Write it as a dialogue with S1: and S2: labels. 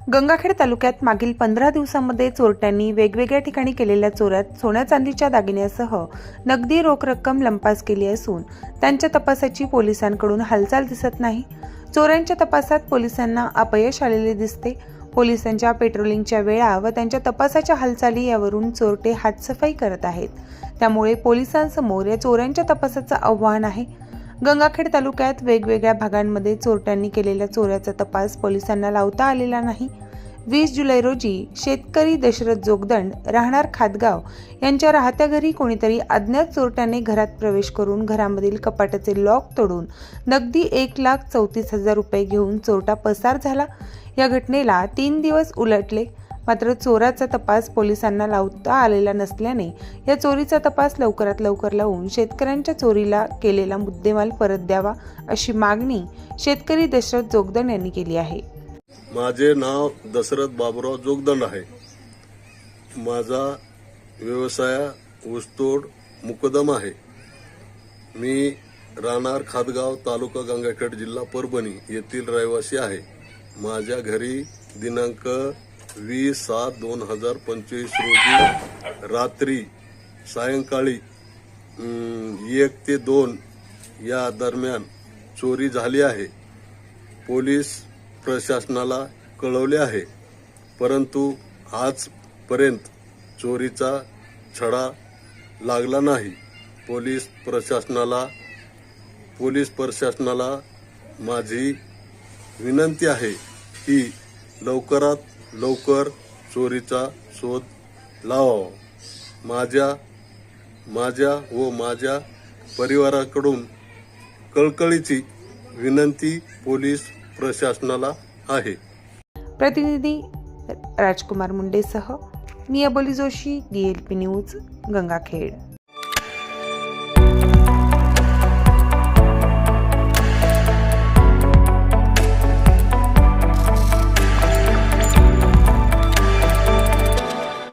S1: गंगाखेड तालुक्यात मागील पंधरा दिवसांमध्ये चोरट्यांनी वेगवेगळ्या ठिकाणी केलेल्या चोऱ्यात सोन्या चांदीच्या दागिन्यासह नगदी रोख रक्कम लंपास केली असून त्यांच्या तपासाची पोलिसांकडून हालचाल दिसत नाही. चोऱ्यांच्या तपासात पोलिसांना अपयश आलेले दिसते. पोलिसांच्या पेट्रोलिंगच्या वेळा व त्यांच्या तपासाच्या हालचाली यावरून चोरटे हातसफाई करत आहेत. त्यामुळे पोलिसांसमोर या चोऱ्यांच्या तपासाचं आव्हान आहे. गंगाखेड तालुक्यात वेगवेगळ्या भागांमध्ये चोरट्यांनी केलेल्या चोऱ्याचा तपास पोलिसांना लावता आलेला नाही. वीस जुलै रोजी शेतकरी दशरथ जोगदंड राहणार खातगाव यांच्या राहत्या घरी कोणीतरी अज्ञात चोरट्याने घरात प्रवेश करून घरामधील कपाटाचे लॉक तोडून नगदी एक लाख चौतीस हजार रुपये घेऊन चोरटा पसार झाला. या घटनेला तीन दिवस उलटले. मात्र चोराचा तपास पोलिसांना लावता आलेला नसल्याने या चोरीचा तपास लवकरात लवकर लावून शेतकऱ्यांच्या चोरीला केलेला मुद्देमाल परत द्यावा अशी मागणी शेतकरी दशरथ जोगदंड यांनी केली आहे.
S2: माझे नाव दशरथ बाबुराव जोगदंड आहे. माझा व्यवसाय ऊसतोड मुकदम आहे. मी राहणार खादगाव तालुका गंगाखेड जिल्हा परभणी येथील रहिवासी आहे. माझ्या घरी दिनांक वीस सात दोन हजार पंचवीस रोजी रात्री सायंकाळी एक ते दोन या दरम्यान चोरी झाली आहे. पोलीस प्रशासनाला कळवले आहे. परंतु आजपर्यंत चोरीचा छडा लागला नाही. पोलीस प्रशासनाला पोलीस प्रशासनाला माझी विनंती आहे की लवकरात लवकर चोरीचा शोध लावावा. माझ्या माझ्या व माझ्या परिवाराकडून कळकळीची विनंती पोलीस प्रशासनाला आहे.
S1: प्रतिनिधी राजकुमार मुंडेसह मी Aboli Joshi D L P news Gangakhed.